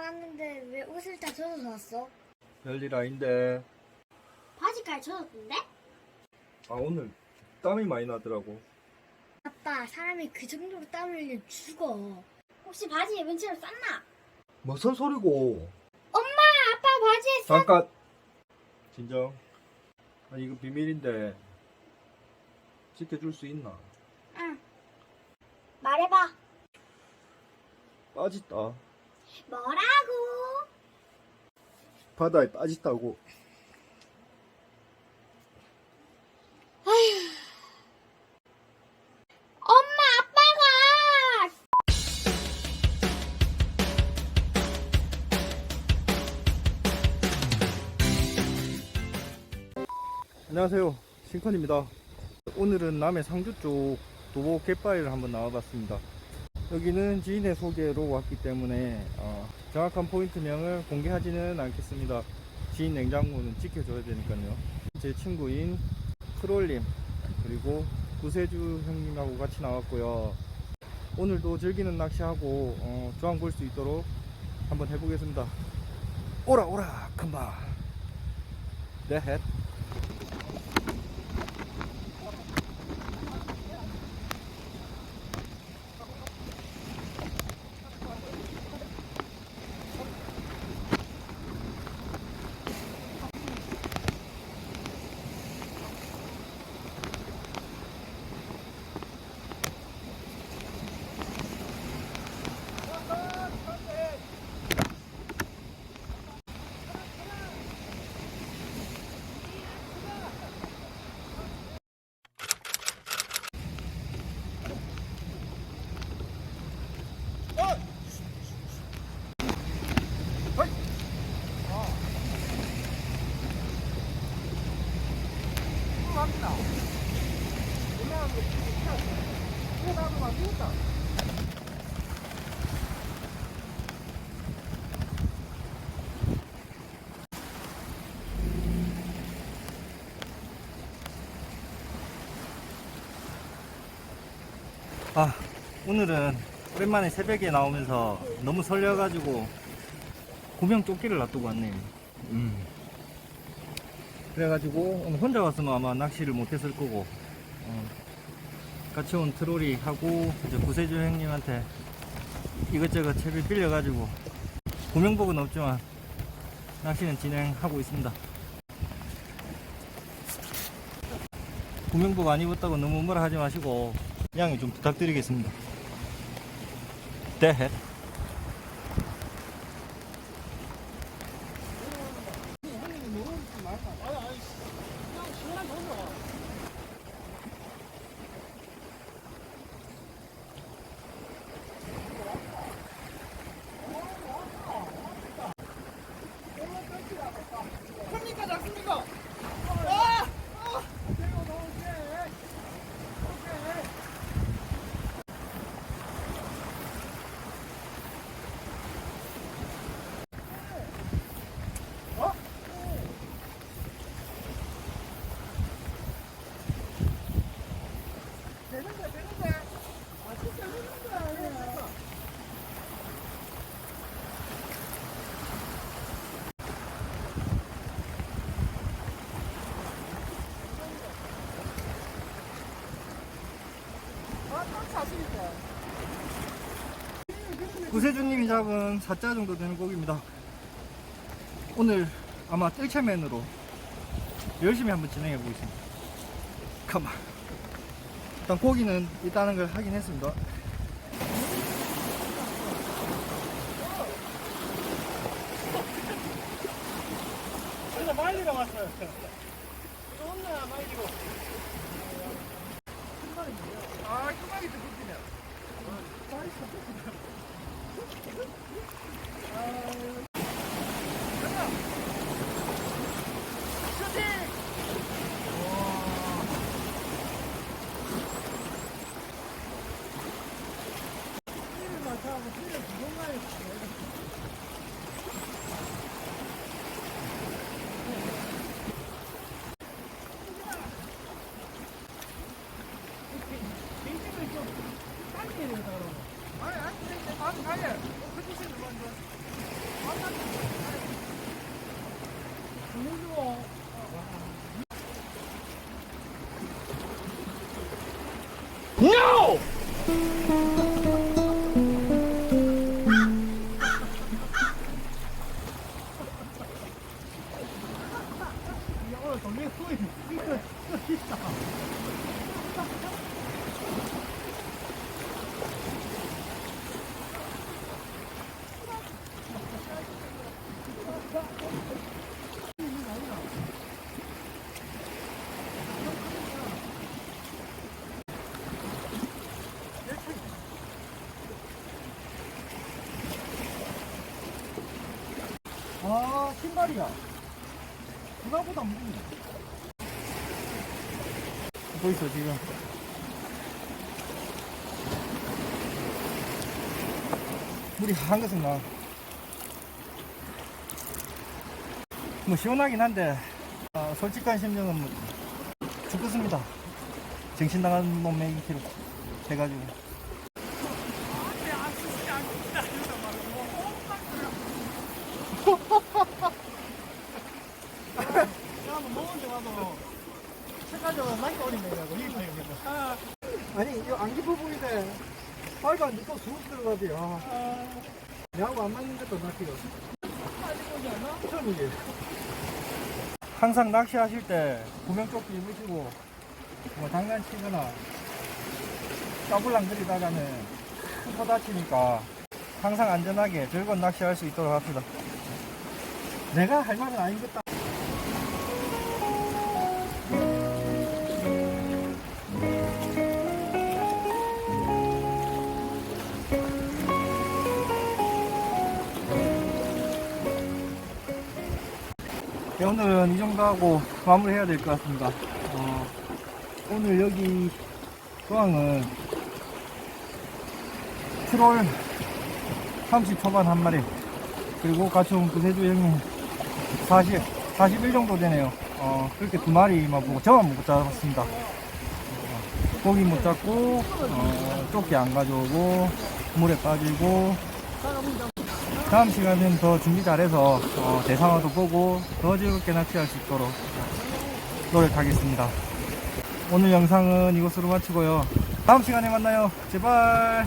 왔는데 왜 옷을 다 젖어서 왔어? 별일 아닌데. 바지까지 젖었던데? 아, 오늘 땀이 많이 나더라고. 아빠 사람이 그 정도로 땀 흘리면 죽어 혹시 바지에 문치로 쌌나? 무슨 소리고? 아빠 바지에 쌌... 잠깐. 진정. 아, 이거 비밀인데. 지켜줄 수 있나? 응 말해봐 빠졌다. 뭐라고? 바다에 빠졌다고. 엄마 아빠가 안녕하세요. 신컨입니다. 오늘은 남해 상주 쪽 도보 갯바위를 한번 나와봤습니다. 여기는 지인의 소개로 왔기 때문에 어, 정확한 포인트명을 공개하지는 않겠습니다. 지인 냉장고는 지켜줘야 되니까요. 제 친구인 크롤님 그리고 구세주 형님하고 같이 나왔고요. 오늘도 즐기는 낚시하고 어, 조항 볼 수 있도록 한번 해보겠습니다. 오라 오라 금방 네 헷. 아, 오늘은 오랜만에 새벽에 나오면서 너무 설레가지고 구명 조끼를 놔두고 왔네요. 음. 그래가지고 오늘 혼자 왔으면 아마 낚시를 못했을 거고 어, 같이 온 트롤이 하고 이제 구세주 형님한테 이것저것 채비 빌려가지고 구명복은 없지만 낚시는 진행하고 있습니다. 구명복 안 입었다고 너무 뭐라 하지 마시고 양해 좀 부탁드리겠습니다. 네. 구세주님이 잡은 4자 정도 되는 고기입니다. 오늘 아마 뜰채맨으로 열심히 한번 진행해 보겠습니다. 가만. 일단 고기는 있다는 걸 확인했습니다. 말리러 왔어요. 존나 말리고. 아, 끄막이 좀 웃기네. 아 오늘 동네 소리 이거 진짜 아 신발이야. 그거보다 무겁네 보이소 지금 물이 한 것은 나. 뭐 시원하긴 한데 아, 솔직한 심정은 뭐 죽겠습니다. 정신 나간 몸매 2kg 해가지고. 나는 먹은 데 와도 책가지고 나이가 어린데 이라고 이 아, 아니 이거 안 깊어 보이네. 빨간 니꺼 쑥 들어가지. 아. 내하고 안 맞는 것도 낚시가. 처음이지. 항상 낚시하실 때 구명조끼 입으시고 뭐 장난치거나 까불랑 들이다가는 코 다치니까 항상 안전하게 즐거운 낚시할 수 있도록 합시다. 내가 할 말은 아니겠다. 오늘은 이 정도 하고 마무리 해야 될 것 같습니다. 어, 오늘 여기 조항은 트롤 30 초반 한 마리 그리고 같이 온 구세주 형님 40, 41 정도 되네요. 어, 그렇게 두 마리만 보고 저만 못 잡았습니다. 어, 고기 못 잡고 어, 조끼 안 가져오고 물에 빠지고 다음 시간은 더 준비 잘해서 어, 대상어도 보고 더 즐겁게 낚시할 수 있도록 노력하겠습니다. 오늘 영상은 이것으로 마치고요. 다음 시간에 만나요. 제발.